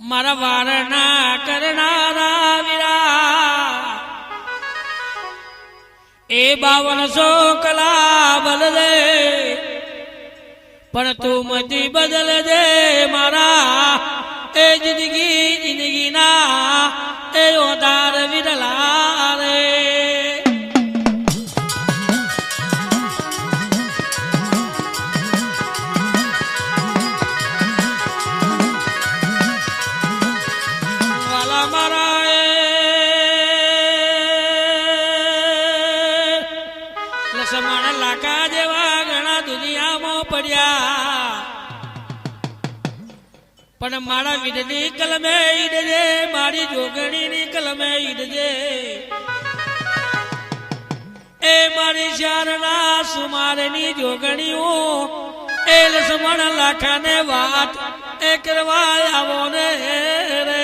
મારા વારના કરનારા વિરા એ બાવનસો કલા બદલે પણ તું મતી બદલ દે મારા. એ જિંદગી જિંદગીના એ ઓદાર વિરલા. લસમણ લાકા જેવા ઘણા દુનિયામાં પડ્યા. પણ મારા વિડની કલમે ઈડજે, મારી જોગણીની કલમે ઈડજે. એ મારી શારના સુમારની જોગણીઓ, એ લસમણ લાખાને વાત એ કરવા આવો ને રે.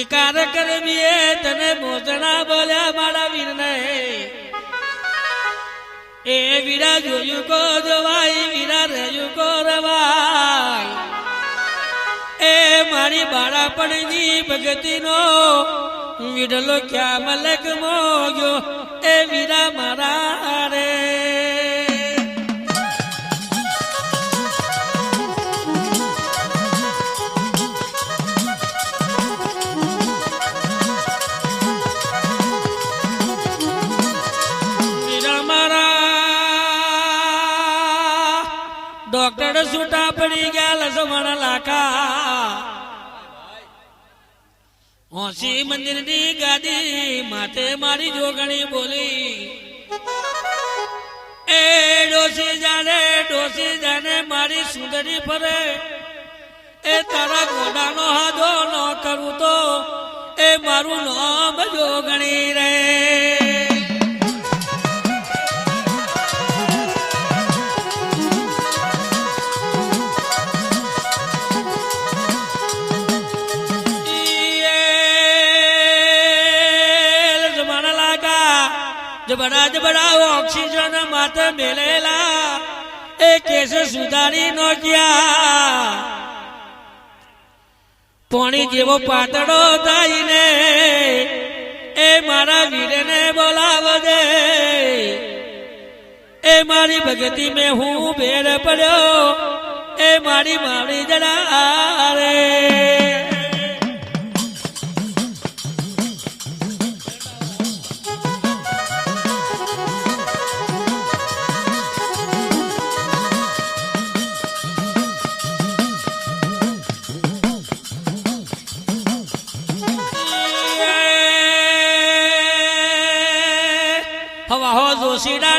ખીકાર કરવી તને મોજણા બોલ્યા મારા વીરને. એ વીરા જોયું કો જવાય, વીરા રહ્યું કો રવાય. એ મારી બાળાપણની ભગતીનો વિડલો ક્યાં મલક મોગ્યો? એ વીરા મારા ડોક્ટર છૂટા પડી ગયા લસમણ લાકા હોસી મંદિરની ગાદી માથે મારી જોગણી બોલી એ ડોસી જાને ડોસી જાને મારી સુંદરી ફરે એ તારા ગોડાનો હાદો ન કરું તો એ મારું નામ જોગણી રે જબડા જબડા ઓક્સિજન માથે મેલેલા. એ કેસ સુધારી નો ગયા. પોણી જેવો પાતળો થઈને એ મારા વીરને બોલાવજે. એ મારી ભગતિ મેં હું ભેર પડ્યો, એ મારી મારી જરા રે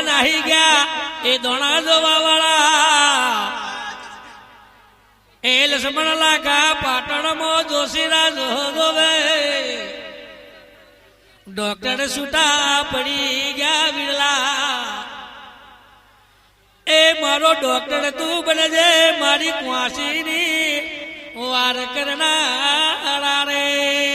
નાહી ગયા, એ દોણા જોવા વાળા. એ લક્ષ્મણ લાગા, પાટણમાં જોશીડા જો જોવે. ડોક્ટર છૂટા પડી ગયા વિરલા. એ મારો ડોક્ટર તું બનજે, મારી કુંવાસીની વાર કરનારા રે.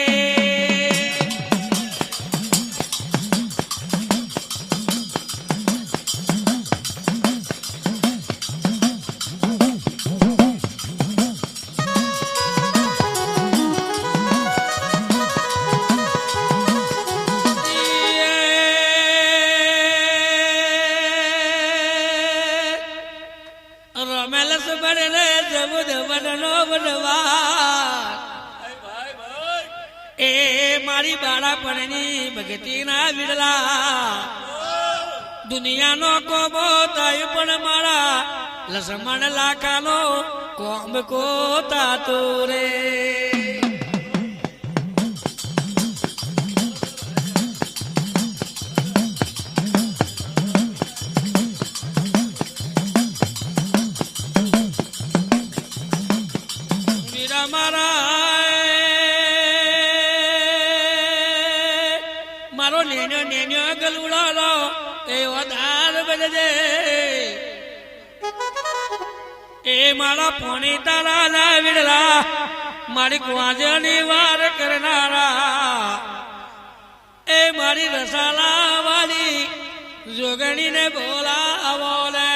એ મારી બાળાપણની ભગતીના વિરલા દુનિયાનો કોબો થાય પણ મારા લસમણ લાખાનો કોમ કોતા તાતો રે. બનજે એ મારા પોણી તારા ના મારી ગ્વાજની વાર કરનારા. એ મારી રસાલા વાલી જોગણીને બોલાવો લે.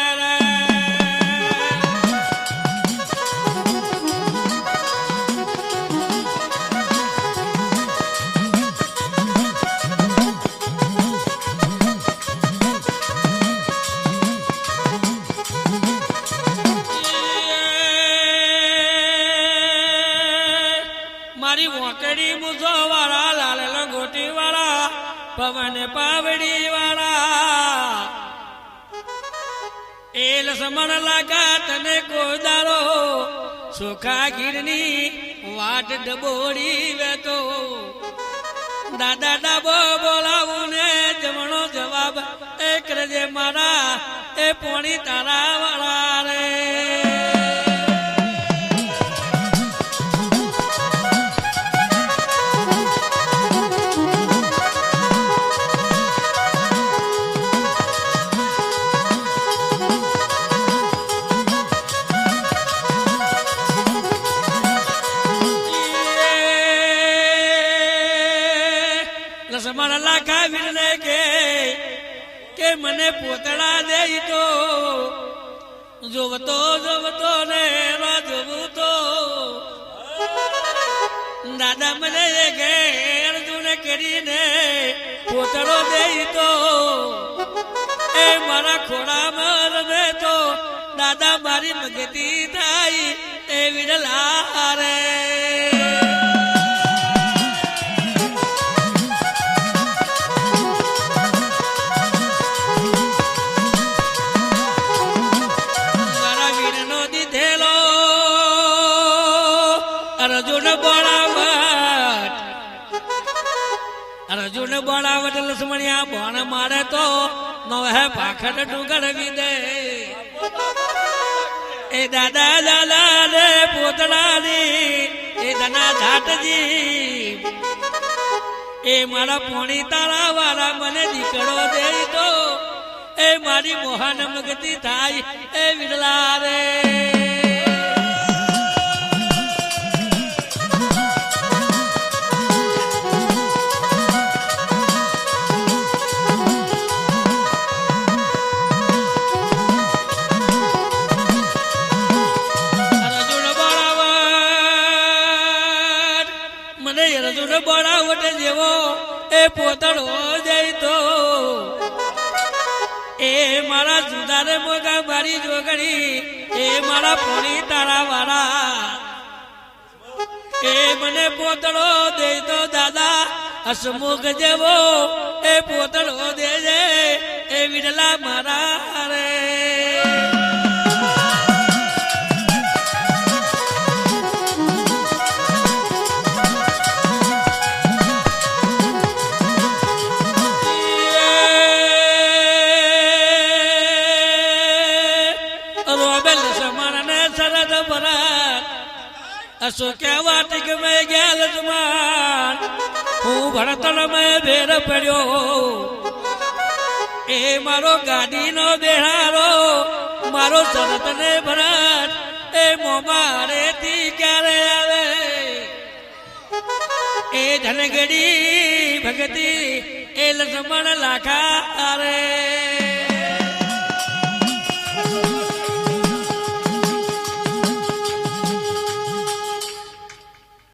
મારી વોકડી મુજો વાળા લાલ લંગોટી વાળા પવન પાવડી વાળા એલ સમણ લાગા તને કોદારો સુખા ગીરની વાટ ડબોડી વેતો. દાદા ડાબો બોલાવું ને જમણો જવાબ, એક રજે મારા, એ પોણી તારા વાળા મને પોતળા દે તો. જોવતો જોવતો ને જોવું તો. દાદા મને ઘેર જૂને કરીને પોતળો દે તો. એ મારા ખોડામાં રમે તો દાદા મારી મગતી થાય. અર્જુન બોલાવટ. અર્જુન બોલાવટ લક્ષ્મણિયા બોણ મારે તો નવે પાખડ ડુંગર દે એ દાદા લાલા રે પોતળાની એ દના ધાટજી એ મારા પોણી તારા વાળા મને દીકરો દે. તો એ મારી મોહન મગતી થાય, એ વિડલા રે. મારા સુધારે મોગા મારી જોગણી. એ મારા પોણી તારા વાળા એ મને પોતળો દે તો દાદા. હસમુખ જેવો એ પોતળો દેજે. એ વિડલા મારા. અશો કેવા ટીક મેં ગેલ જમાન. હું ભણતર મેં ભેર પડ્યો. એ મારો ગાડીનો બેહારો મારો શરત ને ભરત એ મોમારે થી ક્યારે આવે? એ ધનગડી ભગતી, એ લક્ષ્મણ લાખા રે